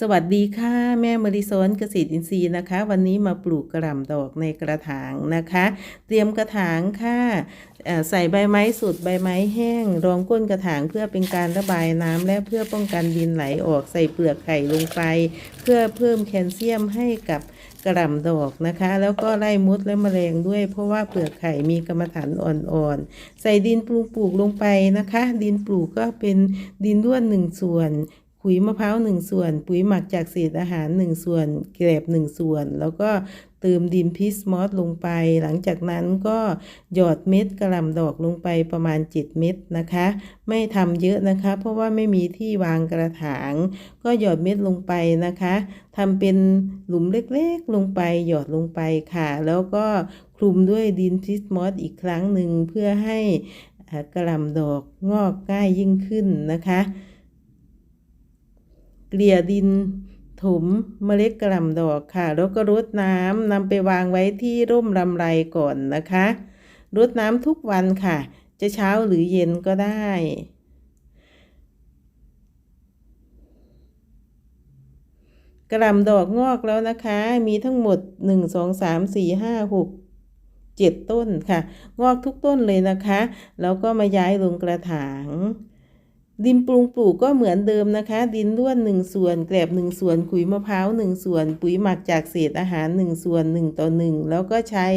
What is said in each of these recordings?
สวัสดีค่ะ แม่มริซอนเกษตรอินทรีย์นะคะ วันนี้มาปลูกกระหล่ำดอกในกระถางนะคะ เตรียมกระถางค่ะใส่ใบไม้สุดใบไม้แห้ง รองก้นกระถางเพื่อเป็นการระบายน้ำและเพื่อป้องกันดินไหลออกใส่เปลือกไข่ลงไป เพื่อเพิ่มแคลเซียมให้กับกระหล่ำดอกนะคะ แล้วก็ไล่มดและแมลงด้วย เพราะว่าเปลือกไข่มีกรรมฐานอ่อนๆ ใส่ดินปลูกปลูกลงไปนะคะ ดินปลูกก็เป็นดินด้วนหนึ่งส่วน ขุยมะพร้าวหนึ่งส่วน ปุ๋ยหมักจากเศษอาหารหนึ่งส่วนแกลบหนึ่งส่วน แล้วก็เติมดินพิสมอสลงไป หลังจากนั้นก็หยอดเม็ดกระหล่ำดอกลงไปประมาณ 7 เม็ดนะคะ ไม่ทำเยอะนะคะ เพราะว่าไม่มีที่วางกระถาง ก็หยอดเม็ดลงไปนะคะทำเป็นหลุมเล็กๆลงไปหยอดลงไปค่ะ แล้วก็คลุมด้วยดินพิสมอสอีกครั้งหนึ่งเพื่อให้กระหล่ำดอกงอกง่ายยิ่งขึ้นนะคะ เกลี่ยดิน ถมเมล็ดกระหล่ำดอกค่ะ แล้วก็รดน้ำนำไปวางไว้ที่ร่มลำไรก่อนนะคะรดน้ำทุกวันค่ะ จะเช้าหรือเย็นก็ได้ กระหล่ำดอกงอกแล้วนะคะ มีทั้งหมด 1 2 3 4 5 6 7ต้นค่ะ งอกทุกต้นเลยนะคะ แล้วก็มาย้ายลงกระถาง ดินปรุงปลูกก็เหมือนเดิมนะคะ ดินล้วนหนึ่งส่วนแกลบหนึ่งส่วนขุยมะพร้าวหนึ่งส่วน ปุ๋ยหมักจากเศษอาหารหนึ่งส่วนหนึ่งต่อหนึ่งแล้วก็ใช้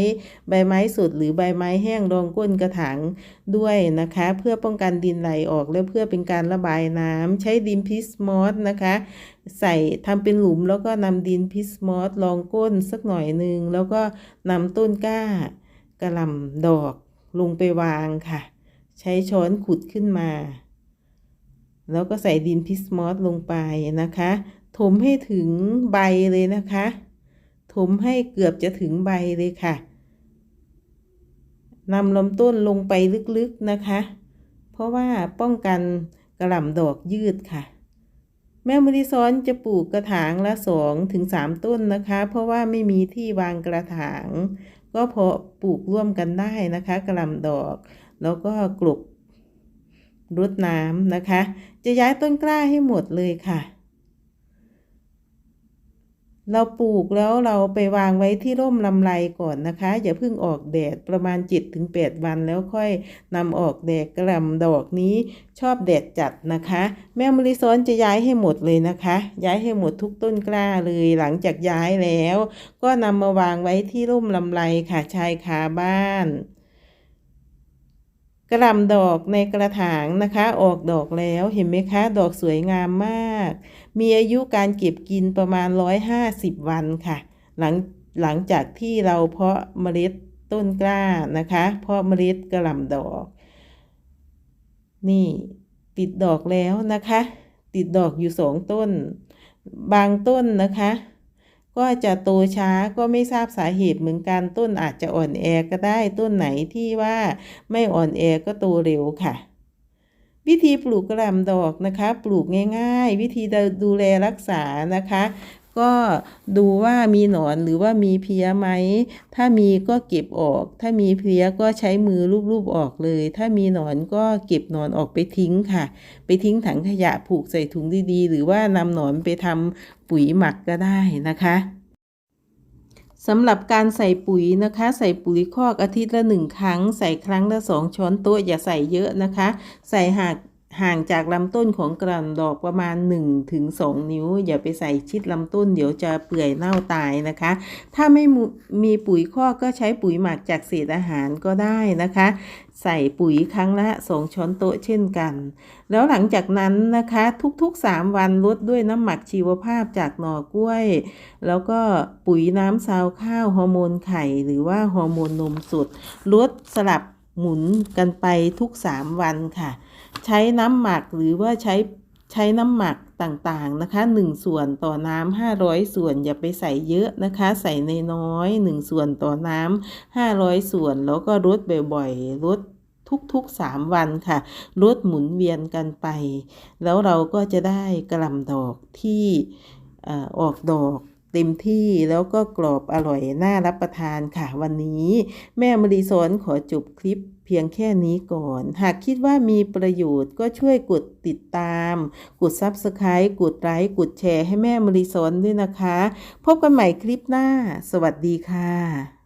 ใบไม้สดหรือใบไม้แห้งรองก้นกระถางด้วยนะคะ เพื่อป้องกันดินไหลออกและเพื่อเป็นการระบายน้ำใช้ดินพิสมอสนะคะ ใส่ทำเป็นหลุมแล้วก็นำดินพิสมอสรองก้นสักหน่อยหนึ่งแล้วก็นำต้นกล้ากระลำดอกลงไปวางค่ะ ใช้ช้อนขุดขึ้นมา แล้วก็ใส่ดินพิสมอสลงไปนะคะ ถมให้ถึงใบเลยนะคะ ถมให้เกือบจะถึงใบเลยค่ะนำลำต้นลงไปลึกๆนะคะ เพราะว่าป้องกันกระหล่ำดอกยืดค่ะ แม่มริซ้อนจะปลูกกระถางละสองถึงสามต้นนะคะ เพราะว่าไม่มีที่วางกระถาง ก็พอปลูกร่วมกันได้นะคะ กระหล่ำดอก แล้วก็กลบ รดน้ำนะคะ จะย้ายต้นกล้าให้หมดเลยค่ะ เราปลูกแล้วเราไปวางไว้ที่ร่มลำไรก่อนนะคะ อย่าเพิ่งออกแดดประมาณ7-8วันแล้วค่อยนำออกแดดกระลำดอกนี้ชอบแดดจัดนะคะ แม่มริซ้อนจะย้ายให้หมดเลยนะคะ ย้ายให้หมดทุกต้นกล้าเลยหลังจากย้ายแล้ว ก็นำมาวางไว้ที่ร่มลำไรค่ะชายคาบ้าน กระลำดอกในกระถางนะคะ ออกดอกแล้วเห็นไหมคะ ดอกสวยงามมาก มีอายุการเก็บกินประมาณ 150 วันค่ะ หลังหลังจากที่เราเพาะเมล็ดต้นกล้านะคะ เพาะเมล็ดกระหล่ำดอก นี่ติดดอกแล้วนะคะ ติดดอกอยู่สองต้น บางต้นนะคะ ก็จะโตช้าก็ไม่ทราบสาเหตุเหมือนกันต้นอาจจะอ่อนแอก็ได้ต้นไหนที่ว่าไม่อ่อนแอก็โตเร็วค่ะ วิธีปลูกกระหล่ำดอกนะคะ ปลูกง่าย ๆ วิธีดูแลรักษานะคะ ก็ดูว่ามีหนอนหรือว่ามีเพี้ยไหม ถ้ามีก็เก็บออก ถ้ามีเพี้ยก็ใช้มือลูบๆออกเลย ถ้ามีหนอนก็เก็บหนอนออกไปทิ้งค่ะ ไปทิ้งถังขยะผูกใส่ถุงดีๆ หรือว่านำหนอนไปทำปุ๋ยหมักก็ได้นะคะสำหรับการใส่ปุ๋ยนะคะ ใส่ปุ๋ยคอกอาทิตย์ละหนึ่งครั้ง ใส่ครั้งละสองช้อนโต๊ะอย่าใส่เยอะนะคะ ใส่หาง ห่างจากลำต้นของกระหล่ำดอกประมาณ1ถึง2นิ้ว อย่าไปใส่ชิดลำต้นเดี๋ยวจะเปื่อยเน่าตายนะคะ ถ้าไม่มีปุ๋ยคอกก็ใช้ปุ๋ยหมักจากเศษอาหารก็ได้นะคะ ใส่ปุ๋ยครั้งละ 2 ช้อนโต๊ะเช่นกัน แล้วหลังจากนั้นนะคะทุกๆ 3 วันลดด้วยน้ำหมักชีวภาพจากหน่อกล้วย แล้วก็ปุ๋ยน้ำซาวข้าวฮอร์โมนไข่หรือว่าฮอร์โมนนมสดลดสลับหมุนกันไปทุก 3 วันค่ะ ใช้น้ำหมักหรือว่าใช้ใช้น้ำหมักต่างๆนะคะ 1 ส่วนต่อน้ำ500 ส่วนอย่าไปใส่เยอะนะคะ ใส่ในน้อย 1 ส่วนต่อน้ำ500 ส่วนแล้วก็ลดบ่อยๆลดทุกๆ 3 วันค่ะลดหมุนเวียนกันไป แล้วเราก็จะได้กระล่ำดอกที่ออกดอก เต็มที่แล้วก็กรอบอร่อยน่ารับประทานค่ะวันนี้ แม่มรีสอนขอจบคลิปเพียงแค่นี้ก่อน หากคิดว่ามีประโยชน์ก็ช่วยกดติดตาม กด Subscribe กดไลค์กดแชร์ให้แม่มรีสอนด้วยนะคะ พบกันใหม่คลิปหน้า สวัสดีค่ะ